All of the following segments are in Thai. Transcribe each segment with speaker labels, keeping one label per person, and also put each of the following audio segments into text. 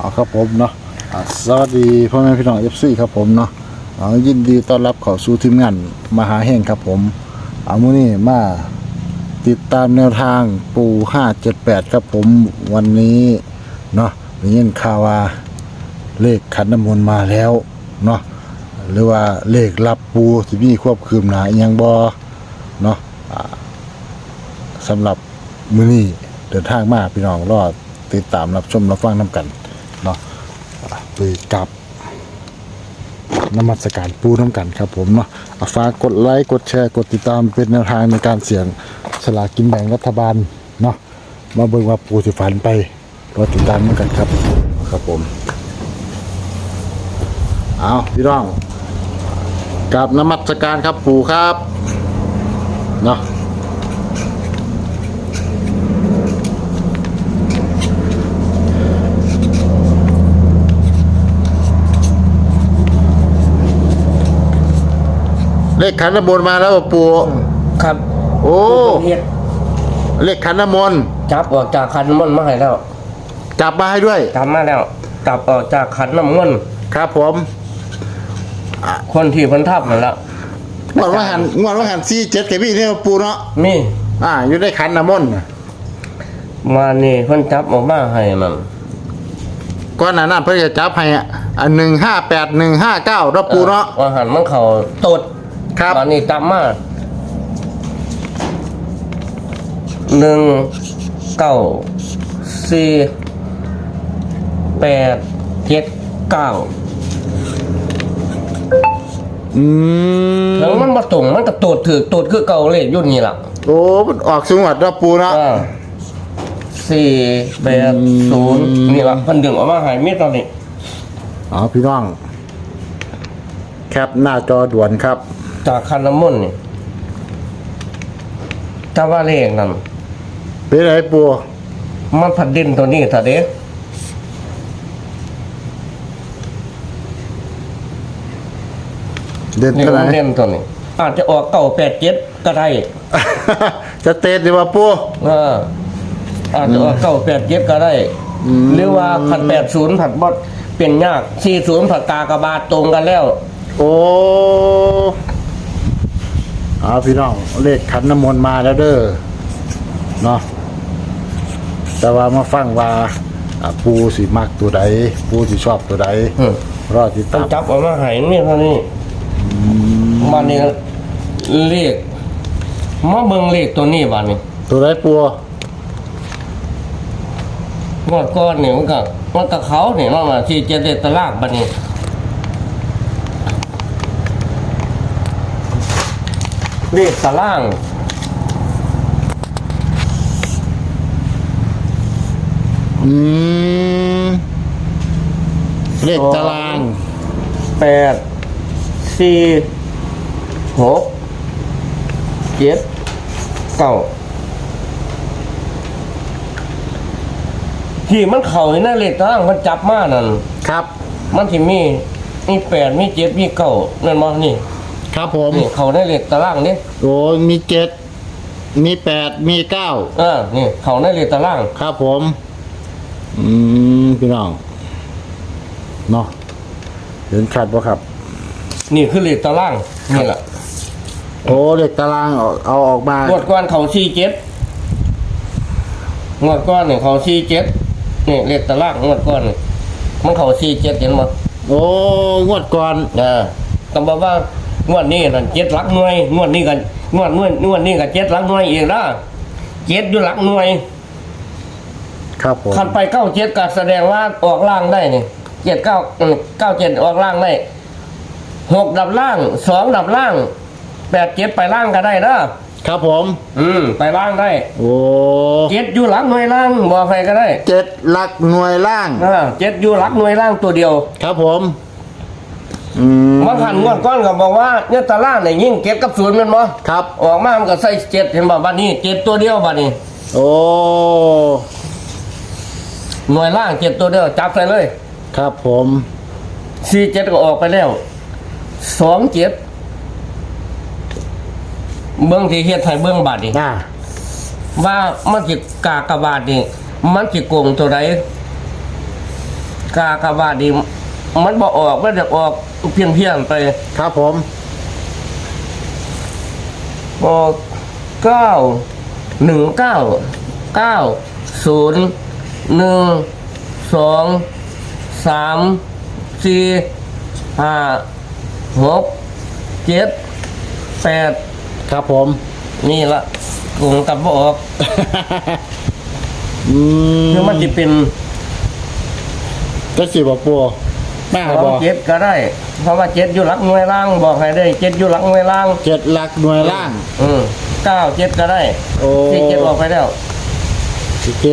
Speaker 1: เอาครับผมเนาะอ่าสวัสดีพ่อแม่พี่น้องเอฟซีครับผมเนาะเอายินดีต้อนรับเข้าสู่ทีมงานมหาแห่งครับผมเอามื้อนี้มาติดตามแนวทางปู578 ครับผมวันนี้เนาะได้ยินข่าวว่าเลขขันน้ำมนต์มาแล้วเนาะหรือว่าเลขรับปูที่มีควบคืมหนาอิหยังบ่เนาะอ่าสำหรับมื้อนี้เดินทางมาพี่น้องรอติดตามรับชมรับฟังน้ำกัน เนาะไปกับนมัสการปูน้ำกันครับผมเนาะฝากกดไลค์กดแชร์กดติดตามเป็นแนวทางในการเสี่ยงสลากกินแบ่งรัฐบาลเนาะมาเบิ่งว่าปูสิฝันไปรอติดตามเมือกันครับครับผมเอาพี่น้องกับนมัสการครับปูครับเนาะ เลขขันน้ำมนต์มาแล้วปู
Speaker 2: ครับ
Speaker 1: โอ้
Speaker 2: เฮ็ด
Speaker 1: เลขขันน้ำมนต์
Speaker 2: จับออกจากขันน้ำมันต์มาให้แล้ว
Speaker 1: จับมาให้ด้วย
Speaker 2: จับมาแล้วจับออกจากขันน้ำมันต์
Speaker 1: ครับผม
Speaker 2: คนที่เพิ่นทับนั่นแหละ
Speaker 1: งวดว่าหันงวดว่าหันซีเจ็ดกับพี่เนี่ยปูเนาะ
Speaker 2: มี
Speaker 1: อ่า อยู่ในขันน้ำมนต์
Speaker 2: มานี่เพิ่นจับออกมาให้มัน
Speaker 1: ก้อนหนานั้นเพื่อจะจับให้อะอันหนึ่งห้าแปดหนึ่งห้าเก้าแล้วปูเนาะ
Speaker 2: ว่าหันมันเข้าตด
Speaker 1: ครับ
Speaker 2: ตอนนี้จับมาหนึ่งเก้าสี่แปดเจ็ดเก้า
Speaker 1: อืม
Speaker 2: แล้วมันมาตรงมันก็ตดถือตดคือเก่าเลยยุ่นนี่ล่ะ
Speaker 1: โอ้มันออกสงวดแล้วปูเนาะ
Speaker 2: อ่าสี่แปดศูนย์นี่ละเพันดึงออกมาใหายมีดตอนนี้
Speaker 1: อ๋อพี่น้อง แคปหน้าจอด่วนครับ
Speaker 2: จากคันน้ำมนต์นี่ถ้าว่าเลขนั่น
Speaker 1: เป็นไรปู
Speaker 2: มันผัดดินตัวนี้ถ้าเด้
Speaker 1: เด่น
Speaker 2: นี่
Speaker 1: เท่าไห
Speaker 2: มั
Speaker 1: ร่
Speaker 2: นเด่นตัวนี้อาจจะออกเก่าแปดเจ็ดก็ได้
Speaker 1: จะเตะดีว่าปู
Speaker 2: เอออาจจะออกเก่าแปดเจ็ดก็ได้หรือว่าผัดแปดศูนย์ผัดบดเปลี่ยนยากสี่ศูนย์ผัดกากบาทตรงกันแล้ว
Speaker 1: โอ้ เอาพี่น้องเลขขันน้ำมนต์มาแล้วเด้อเนาะแต่ว่ามาฟังว่าอ่าปูสิมักตัวใดปูสิชอบตัวใด
Speaker 2: อืม
Speaker 1: รอติด
Speaker 2: ต้อ
Speaker 1: ตางม
Speaker 2: จับออกมาใหายนี่เท่านี้มันนี่เลขมาเบิ่งเลขตัวนี้บ้านี้
Speaker 1: ตัวใดปู
Speaker 2: งวดก้อนเนี่ยมันก็มันก็เขาเนี่ยมันมาที่เจเดตลากบัดนี้ เลขตาราง
Speaker 1: อืม เลขตาราง
Speaker 2: แปดสี่หกเจ็ดเก้าที่มันเข่าในนั่นเลขตารางมันจับมานั่น
Speaker 1: ครับ
Speaker 2: มันที่มีมีแปดมีเจ็ดมีเก้านั่นมานี่
Speaker 1: ครับผม
Speaker 2: นี่เขาในเลขตารางนี่
Speaker 1: โอ้มีเจ็ดมีแปดมีเก้า
Speaker 2: เออนี่เขาในเลขตาราง
Speaker 1: ครับผม อืมพี่น้องเนาะเห็นชัดปะครับ
Speaker 2: นี่คือเลขตารางนี่แหละ
Speaker 1: โอ้เลขตารางเอาเอาออกมาง
Speaker 2: วดก้อนเขาสี่เจ็ดงวดก้อนเนี่ยเขาสี่เจ็ดนี่เลขตารางงวดก้อนนี่มันเขาสี่เจ็ดเห็นมั้ย
Speaker 1: โอ้งวดก่อน
Speaker 2: อ่าก็บอกว่า งวดนี้นั่นเจ็ดหลักหน่วยงวดนี้กันงวดนวดงวดนี้ก็เจ็ดหลักหน่วยอีกนะเจ็ดอยู่หลักหน่วย
Speaker 1: ครับผม
Speaker 2: คันไปเก้าเจ็ดก็แสดงว่าออกล่างได้นี่เจ็ดเก้าเก้าเจ็ดออกล่างได้หกดับล่างสองดับล่างแปดเจ็ดไปล่างก็ได้นะครับ
Speaker 1: ผม
Speaker 2: อืมไปล่างได้
Speaker 1: โอ้
Speaker 2: เจ็ดอยู่หลักหน่วยล่างบอกใครก็ได้
Speaker 1: เจ็ดหลักหน่วยล่าง
Speaker 2: อ่าเจ็ดอยู่หลักหน่วยล่างตัวเดียว
Speaker 1: ครับผม อืม
Speaker 2: มาหันงวดก้อนก็บอกว่าเนี่ยตารางเนี่ยยิ่งเจ็ดกับศูนย์แมันบ่
Speaker 1: ครับ
Speaker 2: ออกมามันก็ใส่เจ็ดเห็นบ่บัดนี้เจ็ดตัวเดียวบัดนี้
Speaker 1: โอ้
Speaker 2: หน่วยล่างเจ็ดตัวเดียวจับใส่เลย
Speaker 1: ครับผม
Speaker 2: สี่เจ็ดก็ออกไปแล้วสองเจ็ดเบื้องที่เฮ็ดให้เบื้องบาดนี่
Speaker 1: อ่า
Speaker 2: ว่ามันสิกากบาทนี่มันสิโกงตัวใดกากบาทดี มันบ่ออกมันจะออกเพียงเพียงๆไป
Speaker 1: ครับผม
Speaker 2: ออกเก้าหนึ่งเก้าเก้าศูนย์หนึ่งสองสามสี่ห้าหกเจ็ดแปด
Speaker 1: ครับผม
Speaker 2: นี่ละกงกับบ่ออก
Speaker 1: อืม
Speaker 2: คือมันจะเป็น
Speaker 1: จะสิบ่ปู แม่
Speaker 2: สอง
Speaker 1: บ่
Speaker 2: เจ็ดก็ได้ เพราะว่าเจ็ดอยู่หลักหน่วยล่างบอกให้ได้เจ็ดอยู่หลักหน่วยล่าง
Speaker 1: เจ็ดหลักหน่วยล่าง
Speaker 2: อืมเก้าเจ็ดก็ได้
Speaker 1: โอ้
Speaker 2: ที่เจ็ดออกไปแล้ว
Speaker 1: โอเค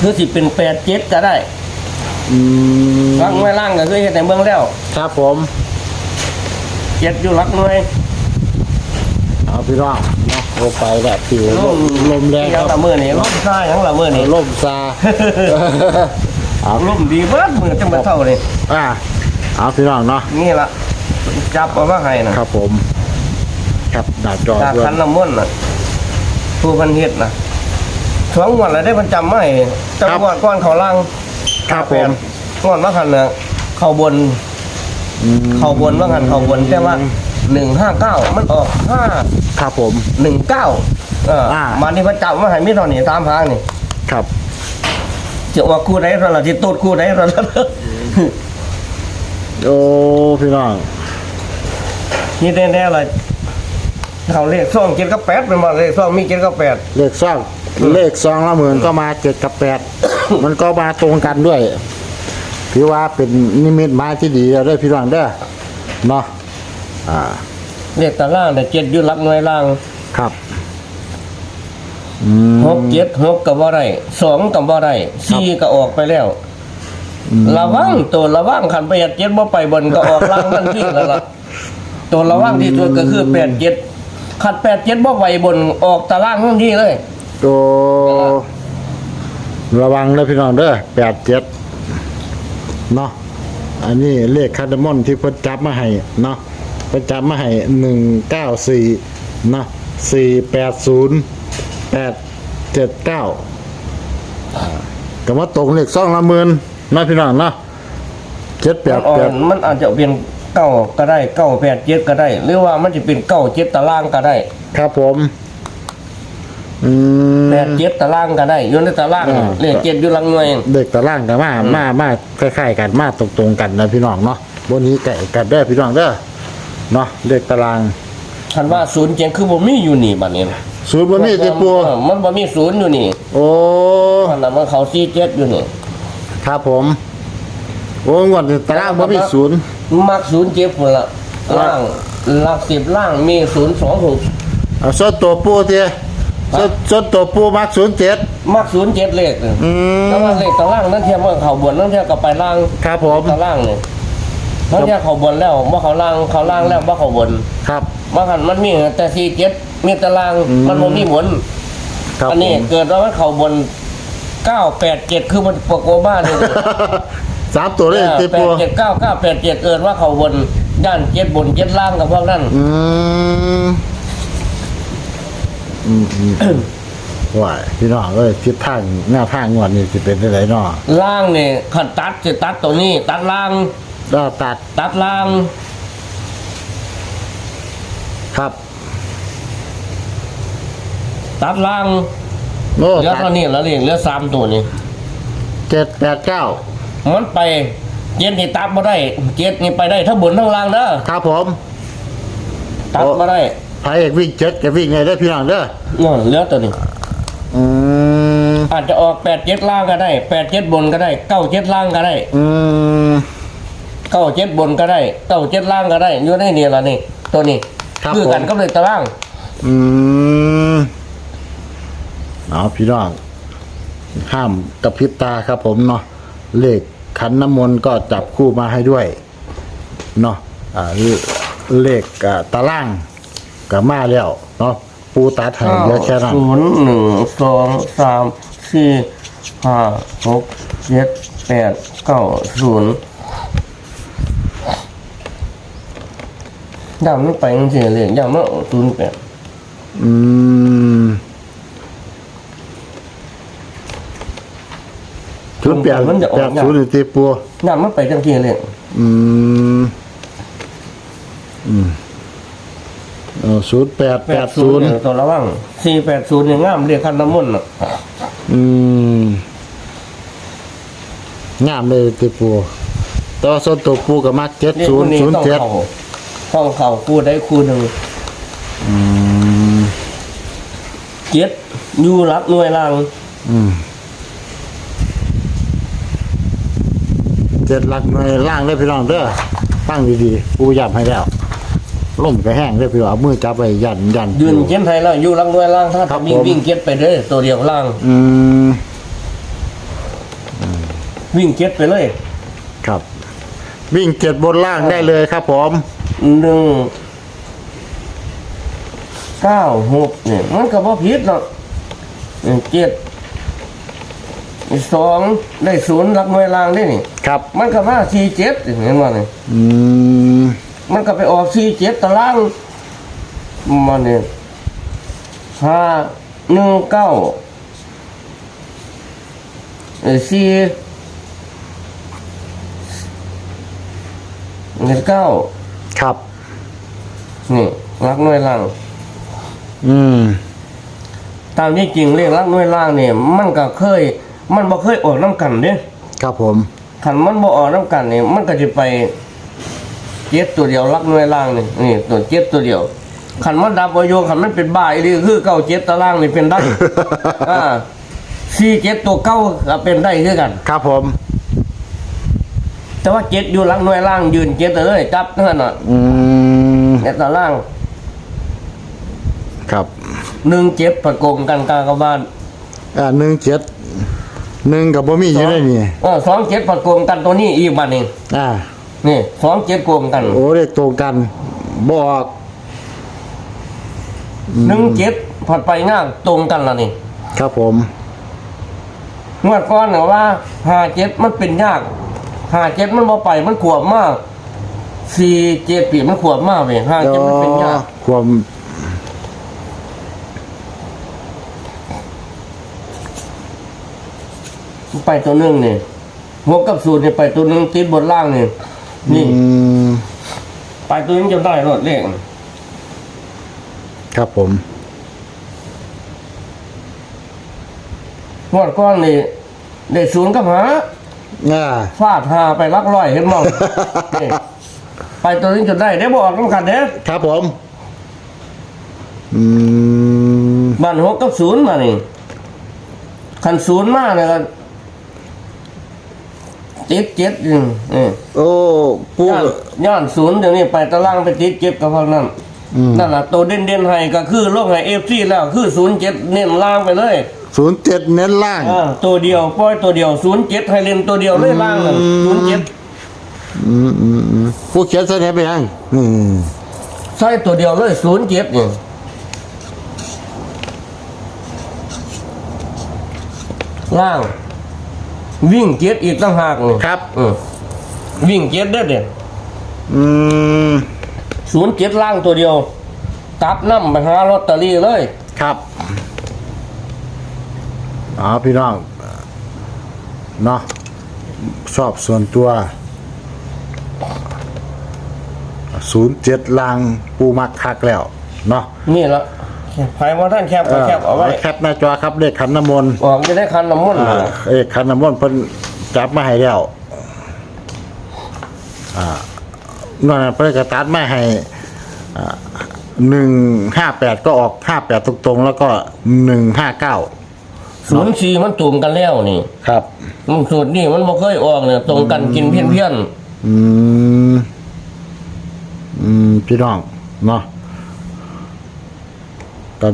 Speaker 2: คือสิเป็นแปดเจ็ดก็ได้
Speaker 1: อืม
Speaker 2: หลักหน่วยล่างก็คือเห็นในเมืองแล้ว
Speaker 1: ครับผม
Speaker 2: เจ็ดอยู่หลักหน่วย
Speaker 1: เอาพี่น้องเนาะโอไปแบบผิวลมลมแรงค
Speaker 2: ยัง
Speaker 1: รับ
Speaker 2: ละมือนี่ลมซ่ายังละมือนี่
Speaker 1: ลมซา เอา
Speaker 2: ลมดีเบิดมือจังเป็นเท่านี่
Speaker 1: อ่าเอาพี่น้องเนาะ
Speaker 2: นี่ละจับเอามาให้นะครับ
Speaker 1: ผมครับหน้าจอ
Speaker 2: จาก
Speaker 1: ด้วย
Speaker 2: คันน้ำมนต์น่ะผู้พันเฮ็ดนะสองงวันแล้วได้พันจำไม่จังหวัดก้อนเขาล่าง
Speaker 1: ครับผม
Speaker 2: งวดมาคันน่ะเขาบน
Speaker 1: อืม
Speaker 2: เขาบนว่างันเขาบนแต่ว่าหนึ่งห้าเก้ามันออกห้า
Speaker 1: ครับผม
Speaker 2: หนึ่งเก้าเอออามานี่พระเจ้ามาให้มีเท่านี้ตามทางนี่
Speaker 1: ครับ
Speaker 2: จะว่าคู่ใดเท่าไหร่ที่ตูดคู่ใดเท่านั้น
Speaker 1: โอ้พี่น้อง
Speaker 2: นี่แน่ๆเลยเขาเลขซ่องเจ็ดกับแปดเป็นบ่เลขซ่องมีเจ็ดกับแปด
Speaker 1: เลขซองเลขซองละหมื่นก็มาเจ็ดกับแปดมันก็มาตรงกันด้วยถือว่าเป็นนิมิตหมายที่ดีแล้วเด้อพี่น้องเด้อเนาะอ่า
Speaker 2: เลขตารางแต่เจ็ดอยุลักหน่วยล่าง
Speaker 1: ครับ อืม
Speaker 2: หกเจ็ดหกกับว่าไรสองกับว่าไรสี่ก็ออกไปแล้ว ระวังตัวระวังขันไปเจ็ดบ่ไปบนก็ออกล่างทันทีแล้วล่ะตัวระวังที่สุดก็คือแปดเจ็ดขัดแปดเจ็ดบ่ไปบนออกตารางทันทีเลย
Speaker 1: โอ้ระวังนะพี่น้องเด้อแปดเจ็ดเนาะอันนี้เลขคาร์ดมอนที่เพิ่นจับมาให้เนาะเพิ่นจับมาให้หนึ่งเก้าสี่เนาะสี่แปดศูนย์ แปดเจ็ดเก้าก็มาตรงเลขสองละหมื่นเนาะพี่น้องเนาะเจ็ดแปด
Speaker 2: อ่อ
Speaker 1: แปด
Speaker 2: นมันอาจจะเป็นเก้าก็ได้เก้าแปดเจ็ดก็ได้ หรือว่ามันจะเป็นเก้าเจ็ดตารางก็ได้
Speaker 1: ครับผมอืม
Speaker 2: แปดเจ็ดตารางก็ได้อยู่ในตาราง
Speaker 1: อ่า
Speaker 2: เลขเจ็ดอยู่หลังหน่วย
Speaker 1: เด็กตะล่างกันมามามาคล้ายๆกันมาตรงๆกันนะพี่น้องเนาะบนนี้ไก่กันเด้อพี่น้องเด้อเนาะเด็กตาราง
Speaker 2: คันว่าศูนย์เจ็ดคือบ่มีอยู่นี่บัดนี้นะ
Speaker 1: ศูนย์บนนี้ติปู
Speaker 2: เออมันบ่มีศูนย์อยู่นี่
Speaker 1: โอ้
Speaker 2: มันน่ะมันเขาสี่เจ็ดอยู่นี่
Speaker 1: ครับผม โอ้งวดนี้ตารางบ่มีศูนย์
Speaker 2: มักศูนย์เจ็ดพุ่นละล่างหลักสิบล่างมีศูนย์สองหก
Speaker 1: เอาส่วนตัวปูเตี้ยส่วนส่วนตัวปูมักศูนย์เจ็ด
Speaker 2: มักศูนย์เจ็ดเลขนี่
Speaker 1: อืม
Speaker 2: แต่ว่าเลขตารางนั่นเทียบว่าเขาบนนั่นเทียบกับไปล่าง
Speaker 1: ครับผม
Speaker 2: ตารางนี่ นั่นเทียบเขาบนแล้วว่าเขาล่างเขาล่างแล้วว่าเขาบน
Speaker 1: ครับ
Speaker 2: ว่าหันมันมีแต่สี่เจ็ดมีตาราง
Speaker 1: อืม
Speaker 2: มันบ่มีบน
Speaker 1: ครับ
Speaker 2: อันนี้
Speaker 1: ผม
Speaker 2: เกิดว่ามันเขาบนเก้าแปดเจ็ดคือมันโปโกบ้าเลย
Speaker 1: สามตัวเลยติ
Speaker 2: แป
Speaker 1: ปู
Speaker 2: ดเจ็ดเก้าเก้าแปดเจ็ดเกิดว่าเขาบนด้านเจ็ดบนเจ็ดล่างกับพวกนั้น
Speaker 1: อืมอืมอืมว่าพี่น้องเอ้ยทิศทางหน้าทางงวดนี้สิเป็นจังไดเนาะ
Speaker 2: ล่างเนี่ยขันตัดจะตัดตัวนี้ ตัดล่าง
Speaker 1: ก็ตัด
Speaker 2: ตัดล่าง
Speaker 1: ครับ
Speaker 2: ตัดล่าง
Speaker 1: โอ้
Speaker 2: เหลือ
Speaker 1: ตัด
Speaker 2: เท่านี้แล้วเองเหลือสามตัวนี้
Speaker 1: เจ็ดแปดเก้า
Speaker 2: มันไปเจ็ดนี่ตัดมาได้เจ็ดนี่ไปได้ทั้งบนทั้งล่างเด้อ
Speaker 1: ครับผม
Speaker 2: ตัด
Speaker 1: โอ้
Speaker 2: มาได้
Speaker 1: พระเอกวิ่งเจ็ดจะวิ่งไงได้อพี่น้องเด้อ
Speaker 2: นั่นเหลือตัวนี้
Speaker 1: อืม
Speaker 2: อาจจะออกแปดเจ็ดล่างก็ได้แปดเจ็ดบนก็ได้เก้าเจ็ดล่างก็ได้
Speaker 1: อืม
Speaker 2: เก้าเจ็ดบนก็ได้เก้าเจ็ดล่างก็ได้อยู่ในนี่ละนี่ ตัวนี้
Speaker 1: ครับ
Speaker 2: คือ
Speaker 1: ผม
Speaker 2: กันก็เลยตาราง
Speaker 1: อืมเอาพี่น้อง ห้ามกระพริบตาครับผมเนาะเลขขันน้ำมนต์ก็จับคู่มาให้ด้วยเนาะอ่าเลเลขอ่าตารางกับมาแล้วเนาะปูตัดให้เหลือแค่นั้น
Speaker 2: ศูนย์หนึ่งสองสามสี่ห้าหกเจ็ดแปดเก้าศูนย์ ย่ำมันไปจังซี่เลยย่ำมันศูนย์แปด
Speaker 1: อืมศูนย์แปด
Speaker 2: มันจะอ
Speaker 1: แป
Speaker 2: อก
Speaker 1: ด
Speaker 2: ยาก
Speaker 1: ศูนย์นี่ตีปู
Speaker 2: น้ำมันไปจังที่เลย
Speaker 1: อืมอืมเออศูนย์แปดแปดศูนย์
Speaker 2: เนี่ยตัวระวังสี่แปดศูนย์เนี่ยงามเรียกคันน้ำมนต์น่ะ
Speaker 1: อืมงามเลยตีปูแตัวาส่วนตัวปูกับมาเจ็ด
Speaker 2: เรียก
Speaker 1: ศู
Speaker 2: คนน
Speaker 1: ย์
Speaker 2: นี้
Speaker 1: ศูนย์
Speaker 2: ต้อง
Speaker 1: เจ็ด
Speaker 2: เข่าต้องเข่าคู่ได้คู่หนึ่ง
Speaker 1: อืม
Speaker 2: เจ็ดอยู่รับหน่วยล่าง
Speaker 1: อืมเจ็ดหลักหน่วยล่างได้อพี่น้องเด้อตั้งดีๆปูยับให้แล้วล่มก็แห้งได้อพี่น้องเอามือจับไปยันยัน
Speaker 2: ยืนเจ็ดไทยแล้วอยู่รับหน่วยล่างถ้า
Speaker 1: ครับ
Speaker 2: วิ่ง
Speaker 1: ผม
Speaker 2: วิ่งเจ็ดไปเลยตัวเดียวล่าง
Speaker 1: อืม
Speaker 2: วิ่งเจ็ดไปเลย
Speaker 1: ครับ วิ่งเจ็ดบนล่างได้เลยครับผม
Speaker 2: หนึ่งเก้าหกเนี่ยมันก็บ่ผิดหรอกเจ็ดสองได้ศูนย์รับหน่วยล่างได้นี่
Speaker 1: ครับ
Speaker 2: มันก็มาสี่เจ็ดเห็นว่านี่
Speaker 1: อืม
Speaker 2: มันก็ไปออกสี่เจ็ดตารางมันเนี่ยห้าหนึ่งเก้าเอ่อสี่เงินเก้า
Speaker 1: ครับ
Speaker 2: นี่รักหน่วยล่าง
Speaker 1: อืม
Speaker 2: ตามที่จริงเรียกรักหน่วยล่างเนี่ยมันก็เคย มันบ่เคยออกน้ำกันเด้
Speaker 1: ครับผม
Speaker 2: ขันมันบ่ออกน้ำกันเนี่ยมันก็จะไปเจ็ดตัวเดียวรักหน่วยล่างนี่นี่ตัวเจ็ดตัวเดียวขันมันดับประโยขันมันเป็นบ่ายนี่คือเก้าเจ็ดตารางนี่เป็นได้ อ่าสี่เจ็ดตัวเก้าก็เป็นได้คือกัน
Speaker 1: ครับผม
Speaker 2: แต่ว่าเจ็ดอยู่รักหน่วยล่างยืนเจ็ดเลยจับนั่นน่ะ
Speaker 1: อืม
Speaker 2: เจ็ดตาราง
Speaker 1: ครับ
Speaker 2: หนึ่งเจ็ดประกงกันกลางกับบ้าน
Speaker 1: อ่าหนึ่งเจ็ดหนึ่งกับบ่มีอยู่ได้นี่
Speaker 2: เออสองเจ็ดประกงกันตัวนี้อีกบันนี่
Speaker 1: อ่า
Speaker 2: นี่สองเจ็ดโกงกัน
Speaker 1: โอ้เลขตรงกันบอก
Speaker 2: หนึ่งเจ็ดผัดไปง่างตรงกันละนี่
Speaker 1: ครับผม
Speaker 2: เมื่อก่อนเนี่ยว่าหาเจ็ดมันเป็นยาก หาเจ็ดมันบ่ไปมันขวบมากสี่เจ็ดปีมันขวบมากเลยหาเจ็ดมันเป็นยาก
Speaker 1: ความ
Speaker 2: ไปตัวหนึงนี่หัวกับสูตรนี่ไปตัวหนึงติดบนล่างนี่นี่
Speaker 1: อืม
Speaker 2: ไปตัวนึงจะได้รถเลข
Speaker 1: ครับผม
Speaker 2: งวดก้อนนี่ได้ศูนย์กับหา
Speaker 1: อ่า
Speaker 2: ฟาดหาไปลักร้อยเห็นมองนี่ไปตัวนี้จนได้ได้บอกน้ำกันเด้อ
Speaker 1: ครับผม อืม
Speaker 2: บ้านหกกับศูนย์มานี่ขันศูนย์มาเนี่ยก็เจ็ดเจ็ดอืมนี่
Speaker 1: โอ้ปู
Speaker 2: ย่านย่านศูนย์เดี๋ยวนี้ไปตารางไปติดเจ็ดกับพวกนั้น
Speaker 1: อืม
Speaker 2: นั่นแหละตัวเด่นเด่นๆให้ก็คือโลกไห้เอฟซีแล้วคือศูนย์เจ็ดเน้นล่างไปเลย
Speaker 1: ศูนย์เจ็ดเน้นล่าง
Speaker 2: อ่าตัวเดียวปล่อยตัวเดียวศูนย์เจ็ดให้เล่นตัวเดียวเลยล่างนั่นศูนย์เจ็ด
Speaker 1: อืมอืมอืมผู้เขียนเสนอไปยังอืม
Speaker 2: ใช่ตัวเดียวเลยศูนย์เจ็ดนี่ล่าง วิ่งเจ็ดอีกตั้งหากนี่
Speaker 1: ครับ
Speaker 2: อืมวิ่งเจ็ดได้เด็ด
Speaker 1: อืม
Speaker 2: ศูนย์เจ็ดล่างตัวเดียวกลับน้ำไปหาลอตเตอรี่เลย
Speaker 1: ครับ อ๋อพี่น้องเนาะชอบส่วนตัว ศูนย์เจ็ดลางปูมักคักแล้ว เนาะ
Speaker 2: นี่ละใครว่าท่านแคบ
Speaker 1: เอ
Speaker 2: ก็
Speaker 1: อ
Speaker 2: แคบเอาไว้
Speaker 1: แคปหน้าจอครับเลขขันน้ำมนต์
Speaker 2: ออกจะได้คันน้ำมันต์
Speaker 1: อ่า
Speaker 2: มา
Speaker 1: เอกขันน้ำมนต์เพิ่นจับมาให้แล้วอ่านั่นนะเพิ่นกระตัดมาให้หนึ่งห้าแปดก็ออกห้าแปดตรงๆ แล้วก็หนึ่งห้าเก้า
Speaker 2: ศูนย์สี่มันตุ่มกันแล้วนี่
Speaker 1: ครับ
Speaker 2: มันสูตรนี่มันบ่เคยออกเนี่ยตรงกันกินเพี้ยนเพี้ยน
Speaker 1: อืมอืมพี่น้องเนาะก็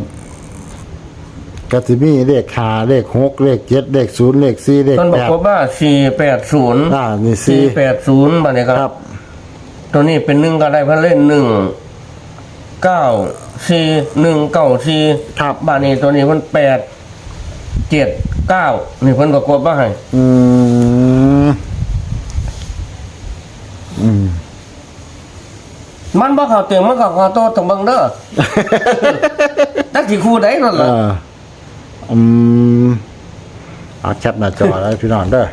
Speaker 1: ก็สิมีเลขหาเลขหกเลขเจ็ดเลขศูนย์เลขสี่เลข
Speaker 2: มันบ
Speaker 1: แป
Speaker 2: อก
Speaker 1: ด
Speaker 2: ว่าสี่แปดศูนย์
Speaker 1: อ่านี่สี่
Speaker 2: สี่แปดศูนย์มาเนี่ยค
Speaker 1: ครั
Speaker 2: รับ บ ตัวนี้เป็นหนึ่งก็ได้เพิ่นเล่นหนึ่งเก้าสี่หนึ่งเก้าสี่
Speaker 1: ครับ
Speaker 2: บ้านนี้ตัวนี้มันแปด เจ็ดเก้านี่เพิ่นประกบมาให้
Speaker 1: อืมอืม
Speaker 2: มันบ่เข้าเตียงมันก็เข้าโตะตรงบังเด้อ ตักสิคู่ใดนั่น
Speaker 1: เอ
Speaker 2: ล่ะ
Speaker 1: ออืมเอาแคปหน้าจอแล้วพี่น้องเด้อ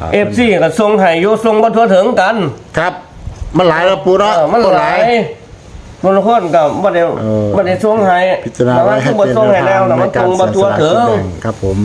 Speaker 1: อ่า
Speaker 2: เอฟซีก็ส่งให้อยู่ส่งบ่ทั่วถึงกัน
Speaker 1: ครับ มันหลายแล้วปู
Speaker 2: เอ
Speaker 1: เนาะ
Speaker 2: อมันหลาย คน ละคนก็บ่ได้
Speaker 1: เออ
Speaker 2: บ่ได้ส่งให้
Speaker 1: พิจารณา
Speaker 2: แต่ว่า
Speaker 1: ไว้ให้
Speaker 2: คือบ่
Speaker 1: เป็น
Speaker 2: ส่งให้แล้ว
Speaker 1: แน
Speaker 2: แล้ว
Speaker 1: ว
Speaker 2: มัน
Speaker 1: ทางใน
Speaker 2: ส่
Speaker 1: กางร
Speaker 2: บ่
Speaker 1: เสียส
Speaker 2: ทั่ว
Speaker 1: ละ
Speaker 2: ถึ
Speaker 1: กิน
Speaker 2: ง
Speaker 1: แบ่งครับผม